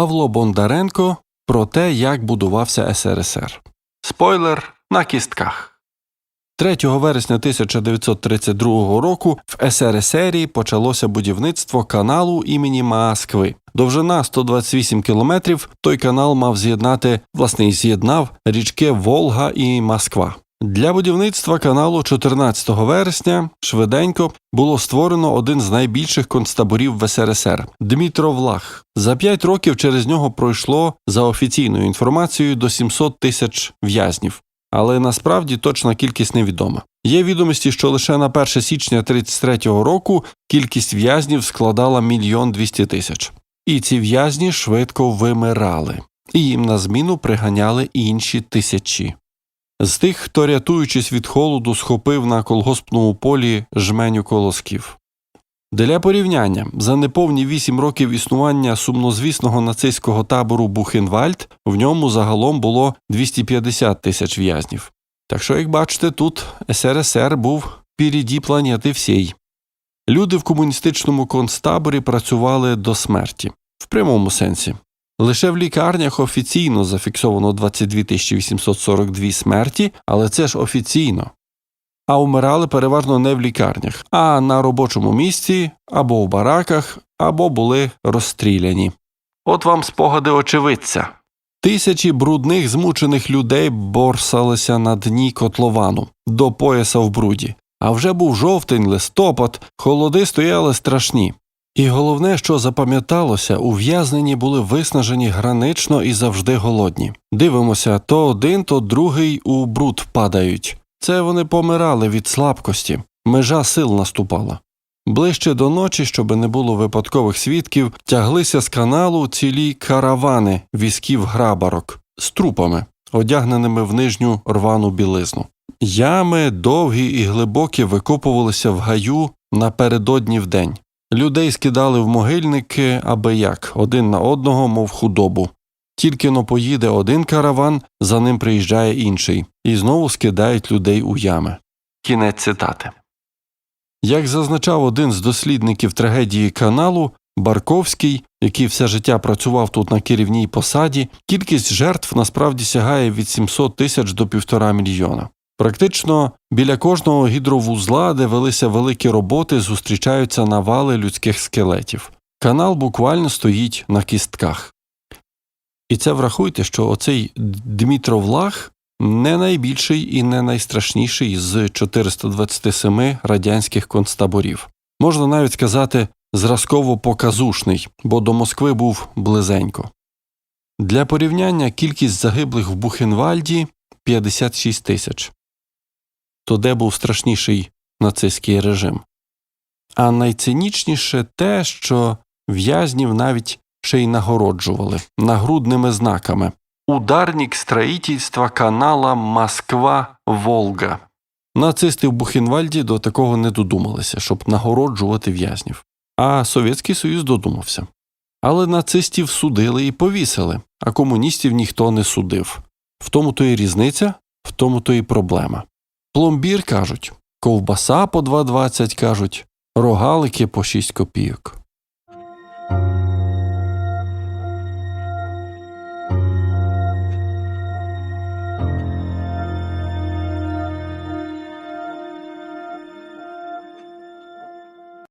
Павло Бондаренко про те, як будувався СРСР. Спойлер на кістках. 3 вересня 1932 року в СРСР почалося будівництво каналу імені Москви. Довжина 128 кілометрів. Той канал мав з'єднати, власне, і з'єднав річки Волга і Москва. Для будівництва каналу 14 вересня швиденько було створено один з найбільших концтаборів в СРСР Дмитро Влах. За п'ять років через нього пройшло за офіційною інформацією до 700 тисяч в'язнів. Але насправді точна кількість невідома. Є відомості, що лише на 1 січня 33-го року кількість в'язнів складала мільйон двісті тисяч. І ці в'язні швидко вимирали, і їм на зміну приганяли інші тисячі. З тих, хто, рятуючись від холоду, схопив на колгоспному полі жменю колосків. Для порівняння, за неповні вісім років існування сумнозвісного нацистського табору Бухенвальд в ньому загалом було 250 тисяч в'язнів. Так що, як бачите, тут СРСР був впереді планети всій. Люди в комуністичному концтаборі працювали до смерті в прямому сенсі. Лише в лікарнях офіційно зафіксовано 22 842 смерті, але це ж офіційно. А вмирали переважно не в лікарнях, а на робочому місці або в бараках, або були розстріляні. От вам спогади очевидця. Тисячі брудних змучених людей борсалися на дні котловану до пояса в бруді. А вже був жовтень, листопад, холоди стояли страшні. І головне, що запам'яталося, ув'язнені були виснажені гранично і завжди голодні. Дивимося, то один, то другий у бруд падають. Це вони помирали від слабкості, межа сил наступала. Ближче до ночі, щоби не було випадкових свідків, тяглися з каналу цілі каравани візків грабарок з трупами, одягненими в нижню рвану білизну. Ями довгі і глибокі викопувалися в гаю напередодні в день. Людей скидали в могильники аби як, один на одного, мов худобу. Тільки но поїде один караван, за ним приїжджає інший, і знову скидають людей у ями. Кінець цитати. Як зазначав один з дослідників трагедії каналу, Барковський, який все життя працював тут на керівній посаді, кількість жертв насправді сягає від 700 тисяч до півтора мільйона. Практично біля кожного гідровузла, де велися великі роботи, зустрічаються навали людських скелетів. Канал буквально стоїть на кістках. І це врахуйте, що оцей Дмитро Влах не найбільший і не найстрашніший з 427 радянських концтаборів. Можна навіть сказати зразково показушний, бо до Москви був близенько. Для порівняння кількість загиблих в Бухенвальді 56 тисяч. То де був страшніший нацистський режим. А найцинічніше те, що в'язнів навіть ще й нагороджували нагрудними знаками Ударник строїтельства канала Москва Волга. Нацисти в Бухенвальді до такого не додумалися, щоб нагороджувати в'язнів. А Совєтський Союз додумався. Але нацистів судили і повісили, а комуністів ніхто не судив. В тому то і різниця, в тому то і проблема. Пломбір кажуть, ковбаса по 2,20 кажуть, рогалики по 6 копійок.